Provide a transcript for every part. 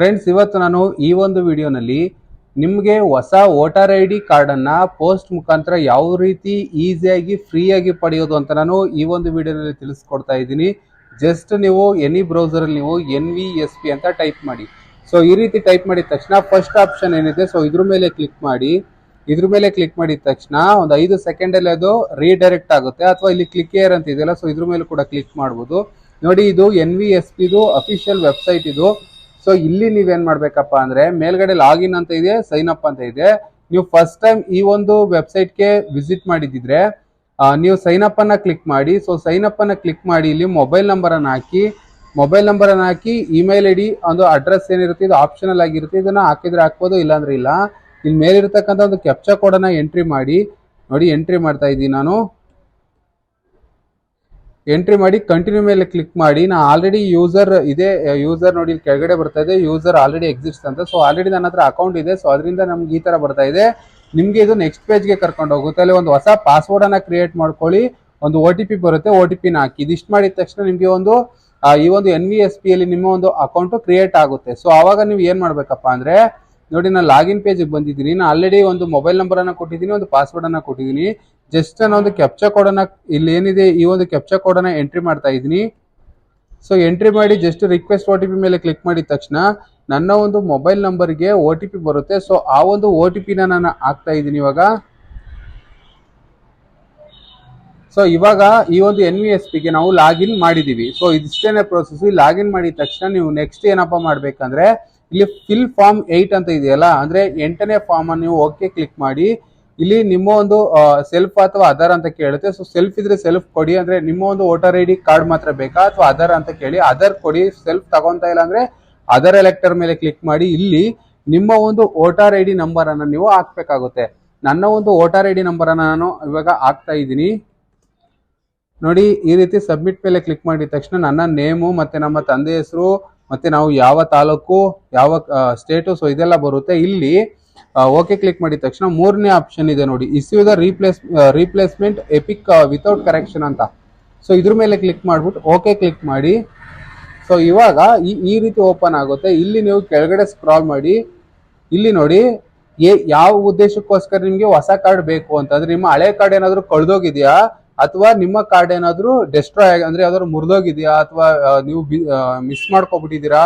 Friends ಇವತ್ತು ನಾನು ಈ ಒಂದು ವಿಡಿಯೋನಲ್ಲಿ ನಿಮಗೆ ಹೊಸ ವೋಟರ್ ಐ ಡಿ ಕಾರ್ಡನ್ನು ಪೋಸ್ಟ್ ಮುಖಾಂತರ ಯಾವ ರೀತಿ ಈಸಿಯಾಗಿ, ಫ್ರೀಯಾಗಿ ಪಡೆಯೋದು ಅಂತ ನಾನು ಈ ಒಂದು ವಿಡಿಯೋನಲ್ಲಿ ತಿಳಿಸ್ಕೊಡ್ತಾ ಇದ್ದೀನಿ. ಜಸ್ಟ್ ನೀವು ಎನಿ ಬ್ರೌಸರಲ್ಲಿ ನೀವು ಎನ್ ವಿ ಎಸ್ ಪಿ ಅಂತ ಟೈಪ್ ಮಾಡಿ. ಸೊ ಈ ರೀತಿ ಟೈಪ್ ಮಾಡಿದ ತಕ್ಷಣ ಫಸ್ಟ್ ಆಪ್ಷನ್ ಏನಿದೆ ಸೊ ಇದ್ರ ಮೇಲೆ ಕ್ಲಿಕ್ ಮಾಡಿ. ಇದ್ರ ಮೇಲೆ ಕ್ಲಿಕ್ ಮಾಡಿದ ತಕ್ಷಣ ಒಂದು ಐದು ಸೆಕೆಂಡಲ್ಲಿ ಅದು ರೀಡೈರೆಕ್ಟ್ ಆಗುತ್ತೆ, ಅಥವಾ ಇಲ್ಲಿ ಕ್ಲಿಕ್ ಏರ್ ಅಂತ ಇದೆಯಲ್ಲ ಸೊ ಇದ್ರ ಮೇಲೆ ಕೂಡ ಕ್ಲಿಕ್ ಮಾಡ್ಬೋದು. ನೋಡಿ, ಇದು ಎನ್ ವಿ ಎಸ್ ಪಿದು ಅಫಿಷಿಯಲ್ ವೆಬ್ಸೈಟ್ ಇದು. ಸೊ ಇಲ್ಲಿ ನೀವೇನ್ ಮಾಡ್ಬೇಕಪ್ಪ ಅಂದ್ರೆ ಮೇಲ್ಗಡೆ ಲಾಗಿನ್ ಅಂತ ಇದೆ ಸೈನ್ ಅಪ್ ಅಂತ ಇದೆ. ನೀವು ಫಸ್ಟ್ ಟೈಮ್ ಈ ಒಂದು ವೆಬ್ಸೈಟ್ಗೆ ವಿಸಿಟ್ ಮಾಡಿದಿದ್ರೆ ಆ, ನೀವು ಸೈನ್ ಅಪ್ ಅನ್ನ ಕ್ಲಿಕ್ ಮಾಡಿ. ಸೊ ಸೈನ್ ಅಪ್ ಅನ್ನ ಕ್ಲಿಕ್ ಮಾಡಿ ಇಲ್ಲಿ ಮೊಬೈಲ್ ನಂಬರ್ ಅನ್ನ ಹಾಕಿ ಮೊಬೈಲ್ ನಂಬರ್ ಅನ್ನ ಹಾಕಿ ಇಮೇಲ್ ಐ ಡಿ ಒಂದು ಅಡ್ರೆಸ್ ಏನಿರುತ್ತೆ ಇದು ಆಪ್ಷನಲ್ ಆಗಿರುತ್ತೆ. ಇದನ್ನ ಹಾಕಿದ್ರೆ ಹಾಕ್ಬೋದು ಇಲ್ಲಾಂದ್ರೆ ಇಲ್ಲ. ಇಲ್ಲಿ ಮೇಲಿರ್ತಕ್ಕಂಥ ಒಂದು ಕೋಡ್ ಅನ್ನ ಎಂಟ್ರಿ ಮಾಡಿ. ನೋಡಿ ಎಂಟ್ರಿ ಮಾಡ್ತಾ ಇದ್ದೀನಿ ನಾನು. ಎಂಟ್ರಿ ಮಾಡಿ ಕಂಟಿನ್ಯೂ ಮೇಲೆ ಕ್ಲಿಕ್ ಮಾಡಿ, ನಾ ಆಲ್ರೆಡಿ ಯೂಸರ್ ಇದೆ ಯೂಸರ್ ನೋಡಿ ಇಲ್ಲಿ ಕೆಳಗಡೆ ಬರ್ತಾ ಇದೆ ಯೂಸರ್ ಆಲ್ರೆಡಿ ಎಕ್ಸಿಸ್ಟ್ ಅಂತ. ಸೊ ಆಲ್ರೆಡಿ ನನ್ನ ಹತ್ರ ಅಕೌಂಟ್ ಇದೆ ಸೊ ಅದರಿಂದ ನಮ್ಗೆ ಈ ತರ ಬರ್ತಾ ಇದೆ. ನಿಮಗೆ ಇದು ನೆಕ್ಸ್ಟ್ ಪೇಜ್ಗೆ ಕರ್ಕೊಂಡು ಹೋಗುತ್ತೆ. ಅಲ್ಲಿ ಒಂದು ಹೊಸ ಪಾಸ್ವರ್ಡ್ ಅನ್ನ ಕ್ರಿಯೇಟ್ ಮಾಡ್ಕೊಳ್ಳಿ. ಒಂದು ಒ ಟಿ ಪಿ ಬರುತ್ತೆ ಒ ಟಿ ಪಿನ ಹಾಕಿ. ಇದಿಷ್ಟು ಮಾಡಿದ ತಕ್ಷಣ ನಿಮಗೆ ಒಂದು ಈ ಒಂದು ಎನ್ ವಿ ಎಸ್ ಪಿ ಅಲ್ಲಿ ನಿಮ್ಮ ಒಂದು ಅಕೌಂಟ್ ಕ್ರಿಯೇಟ್ ಆಗುತ್ತೆ. ಸೊ ಆವಾಗ ನೀವು ಏನು ಮಾಡಬೇಕಪ್ಪ ಅಂದ್ರೆ, ನೋಡಿ ನಾನು ಲಾಗಿನ್ ಪೇಜಿಗೆ ಬಂದಿದ್ದೀನಿ. ನಾನು ಆಲ್ರೆಡಿ ಒಂದು ಮೊಬೈಲ್ ನಂಬರ್ ಅನ್ನ ಕೊಟ್ಟಿದ್ದೀನಿ, ಒಂದು ಪಾಸ್ವರ್ಡ್ ಅನ್ನ ಕೊಟ್ಟಿದ್ದೀನಿ. ಜಸ್ಟ್ ನಾನು ಒಂದು ಕೆಪ್ಚಾ ಕೋಡನ್ನ ಇಲ್ಲಿ ಏನಿದೆ, ಈ ಒಂದು ಕೆಪ್ಚ ಕೋಡನ್ನ ಎಂಟ್ರಿ ಮಾಡ್ತಾ ಇದ್ದೀನಿ. ಸೊ ಎಂಟ್ರಿ ಮಾಡಿ ಜಸ್ಟ್ ರಿಕ್ವೆಸ್ಟ್ ಓ ಮೇಲೆ ಕ್ಲಿಕ್ ಮಾಡಿದ ತಕ್ಷಣ ನನ್ನ ಒಂದು ಮೊಬೈಲ್ ನಂಬರ್ಗೆ ಒ ಟಿ ಪಿ ಬರುತ್ತೆ. ಸೊ ಆ ಒಂದು ಒ ಟಿ ಪಿನ ನಾನು ಹಾಕ್ತಾ ಇದ್ದೀನಿ ಇವಾಗ. ಸೊ ಇವಾಗ ಈ ಒಂದು ಎನ್ ವಿ ಎಸ್ ಪಿಗೆ ನಾವು ಲಾಗಿನ್ ಮಾಡಿದೀವಿ. ಸೊ ಇದಿಷ್ಟೇನೆ ಪ್ರೊಸೆಸ್ ಲಾಗಿನ್ ಮಾಡಿದ ತಕ್ಷಣ ನೀವು ನೆಕ್ಸ್ಟ್ ಏನಪ್ಪ ಮಾಡಬೇಕಂದ್ರೆ, ಇಲ್ಲಿ ಫಿಲ್ ಫಾರ್ಮ್ ಏಯ್ಟ್ ಅಂತ ಇದೆಯಲ್ಲ, ಅಂದ್ರೆ ಎಂಟನೇ ಫಾರ್ಮ್ ಅನ್ನು ನೀವು ಓಕೆ ಕ್ಲಿಕ್ ಮಾಡಿ ಇಲ್ಲಿ ನಿಮ್ಮ ಒಂದು ಸೆಲ್ಫ್ ಅಥವಾ ಆಧಾರ್ ಅಂತ ಕೇಳುತ್ತೆ. ಸೊ ಸೆಲ್ಫ್ ಇದ್ರೆ ಸೆಲ್ಫ್ ಕೊಡಿ ಅಂದ್ರೆ ನಿಮ್ಮ ಒಂದು ವೋಟರ್ ಐ ಡಿ ಕಾರ್ಡ್ ಮಾತ್ರ ಬೇಕಾ ಅಥವಾ ಆಧಾರ್ ಅಂತ ಕೇಳಿ ಆಧಾರ್ ಕೊಡಿ ಸೆಲ್ಫ್ ತಗೊಂತ ಇಲ್ಲ ಅಂದ್ರೆ ಆಧಾರ್ ಎಲೆಕ್ಟರ್ ಮೇಲೆ ಕ್ಲಿಕ್ ಮಾಡಿ, ಇಲ್ಲಿ ನಿಮ್ಮ ಒಂದು ವೋಟರ್ ಐ ಡಿ ನಂಬರ್ ಅನ್ನ ನೀವು ಹಾಕ್ಬೇಕಾಗುತ್ತೆ. ನನ್ನ ಒಂದು ವೋಟರ್ ಐ ಡಿ ನಂಬರ್ ಅನ್ನ ನಾನು ಇವಾಗ ಹಾಕ್ತಾ ಇದ್ದೀನಿ. ನೋಡಿ, ಈ ರೀತಿ ಸಬ್ಮಿಟ್ ಮೇಲೆ ಕ್ಲಿಕ್ ಮಾಡಿದ ತಕ್ಷಣ ನನ್ನ ನೇಮು ಮತ್ತೆ ನಮ್ಮ ತಂದೆ ಹೆಸರು ಮತ್ತೆ ನಾವು ಯಾವ ತಾಲೂಕು, ಯಾವ ಸ್ಟೇಟು ಸೊ ಇದೆಲ್ಲ ಬರುತ್ತೆ ಇಲ್ಲಿ ಓಕೆ ಕ್ಲಿಕ್ ಮಾಡಿದ ತಕ್ಷಣ ಮೂರನೇ ಆಪ್ಷನ್ ಇದೆ ನೋಡಿ. Issue the replace replacement EPIC without correction ಅಂತ. ಸೊ ಇದ್ರ ಮೇಲೆ ಕ್ಲಿಕ್ ಮಾಡಿಬಿಟ್ಟು ಓಕೆ ಕ್ಲಿಕ್ ಮಾಡಿ. ಸೊ ಇವಾಗ ಈ ರೀತಿ ಓಪನ್ ಆಗುತ್ತೆ. ಇಲ್ಲಿ ನೀವು ಕೆಳಗಡೆ ಸ್ಕ್ರಾಲ್ ಮಾಡಿ. ಇಲ್ಲಿ ನೋಡಿ ಯಾವ ಉದ್ದೇಶಕ್ಕೋಸ್ಕರ ನಿಮಗೆ ಹೊಸ ಕಾರ್ಡ್ ಬೇಕು ಅಂತಂದ್ರೆ ನಿಮ್ಮ ಹಳೆ ಕಾರ್ಡ್ ಏನಾದರೂ ಕಳ್ದೋಗಿದ್ಯಾ? ಅಥವಾ ನಿಮ್ಮ ಕಾರ್ಡ್ ಏನಾದರೂ ಡೆಸ್ಟ್ರಾಯ್ ಅಂದರೆ ಯಾವ್ದಾದ್ರು ಮುರಿದೋಗಿದೆಯಾ? ಅಥವಾ ನೀವು ಮಿಸ್ ಮಾಡ್ಕೊಬಿಟ್ಟಿದ್ದೀರಾ?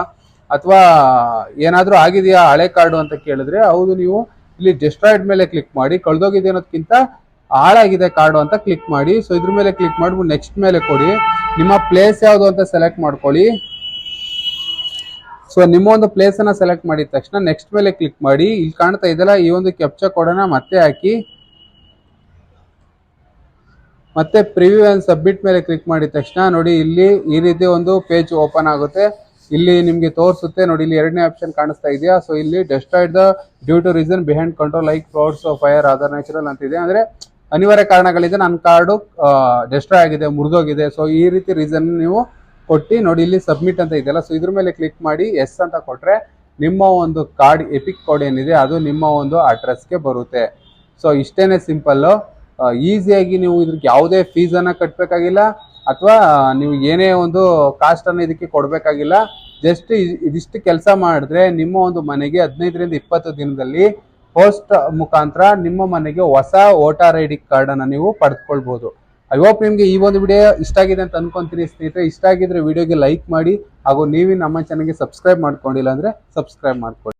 ಅಥವಾ ಏನಾದರೂ ಆಗಿದೆಯಾ ಹಳೆ ಕಾರ್ಡು ಅಂತ ಕೇಳಿದ್ರೆ ಹೌದು, ನೀವು ಇಲ್ಲಿ ಡೆಸ್ಟ್ರಾಯ್ಡ್ ಮೇಲೆ ಕ್ಲಿಕ್ ಮಾಡಿ, ಕಳ್ದೋಗಿದೆ ಅನ್ನೋದಕ್ಕಿಂತ ಹಾಳಾಗಿದೆ ಕಾರ್ಡು ಅಂತ ಕ್ಲಿಕ್ ಮಾಡಿ ಸೊ ಇದ್ರ ಮೇಲೆ ಕ್ಲಿಕ್ ಮಾಡಿ ನೆಕ್ಸ್ಟ್ ಮೇಲೆ ಕೊಡಿ. ನಿಮ್ಮ ಪ್ಲೇಸ್ ಯಾವುದು ಅಂತ ಸೆಲೆಕ್ಟ್ ಮಾಡ್ಕೊಳ್ಳಿ. ಸೊ ನಿಮ್ಮ ಒಂದು ಪ್ಲೇಸನ್ನು ಸೆಲೆಕ್ಟ್ ಮಾಡಿದ ತಕ್ಷಣ ನೆಕ್ಸ್ಟ್ ಮೇಲೆ ಕ್ಲಿಕ್ ಮಾಡಿ. ಇಲ್ಲಿ ಕಾಣ್ತಾ ಇದೆಯಲ್ಲ, ಈ ಒಂದು ಕೆಪ್ಚ ಕೋಡನ್ನ ಮತ್ತೆ ಹಾಕಿ. ಮತ್ತೆ ಪ್ರಿವ್ಯೂ ಅಂಡ್ ಸಬ್ಮಿಟ್ ಮೇಲೆ ಕ್ಲಿಕ್ ಮಾಡಿದ ತಕ್ಷಣ ನೋಡಿ ಇಲ್ಲಿ ಈ ರೀತಿ ಒಂದು ಪೇಜ್ ಓಪನ್ ಆಗುತ್ತೆ. ಇಲ್ಲಿ ನಿಮಗೆ ತೋರಿಸುತ್ತೆ, ನೋಡಿ ಇಲ್ಲಿ ಎರಡನೇ ಆಪ್ಷನ್ ಕಾಣಿಸ್ತಾ ಇದೆಯಾ? ಸೊ ಇಲ್ಲಿ destroyed the due to reason behind control like floods fire other natural ಅಂತಿದೆ ಅಂದ್ರೆ ಅನಿವಾರ್ಯ ಕಾರಣಗಳಿದೆ ನನ್ನ ಕಾರ್ಡು ಡೆಸ್ಟ್ರಾಯ್ ಆಗಿದೆ, ಮುರಿದೋಗಿದೆ. ಸೊ ಈ ರೀತಿ ರೀಸನ್ ನೀವು ಕೊಟ್ಟು ನೋಡಿ ಇಲ್ಲಿ ಸಬ್ಮಿಟ್ ಅಂತ ಇದೆಯಲ್ಲ. ಸೊ ಇದ್ರ ಮೇಲೆ ಕ್ಲಿಕ್ ಮಾಡಿ ಎಸ್ ಅಂತ ಕೊಟ್ರೆ ನಿಮ್ಮ ಒಂದು ಕಾರ್ಡ್ ಎಪಿಕ್ ಕೋಡ್ ಏನಿದೆ, ಅದು ನಿಮ್ಮ ಒಂದು ಅಡ್ರೆಸ್ಗೆ ಬರುತ್ತೆ. ಸೊ ಇಷ್ಟೇನೆ ಸಿಂಪಲ್ಲು ಈಸಿಯಾಗಿ ನೀವು ಇದಕ್ಕೆ ಯಾವುದೇ ಫೀಸನ್ನು ಕಟ್ಟಬೇಕಾಗಿಲ್ಲ ಅಥವಾ ನೀವು ಏನೇ ಒಂದು ಕಾಸ್ಟನ್ನು ಇದಕ್ಕೆ ಕೊಡಬೇಕಾಗಿಲ್ಲ. ಜಸ್ಟ್ ಇದಿಷ್ಟು ಕೆಲಸ ಮಾಡಿದ್ರೆ ನಿಮ್ಮ ಒಂದು ಮನೆಗೆ ಹದಿನೈದರಿಂದ ಇಪ್ಪತ್ತು ದಿನದಲ್ಲಿ ಪೋಸ್ಟ್ ಮುಖಾಂತರ ನಿಮ್ಮ ಮನೆಗೆ ಹೊಸ ವೋಟರ್ ಐ ಡಿ ಕಾರ್ಡನ್ನು ನೀವು ಪಡೆದುಕೊಳ್ಬೋದು. ಐ ಹೋಪ್ ನಿಮಗೆ ಈ ಒಂದು ವಿಡಿಯೋ ಇಷ್ಟ ಆಗಿದೆ ಅಂತ ಅನ್ಕೊಂತೀನಿ ಸ್ನೇಹಿತರೆ. ಇಷ್ಟ ಆಗಿದ್ರೆ ವಿಡಿಯೋಗೆ ಲೈಕ್ ಮಾಡಿ ಹಾಗೂ ನೀವು ನಮ್ಮ ಚಾನಲ್ಗೆ ಸಬ್ಸ್ಕ್ರೈಬ್ ಮಾಡ್ಕೊಂಡಿಲ್ಲ ಅಂದರೆ ಸಬ್ಸ್ಕ್ರೈಬ್ ಮಾಡ್ಕೊಳ್ಳಿ.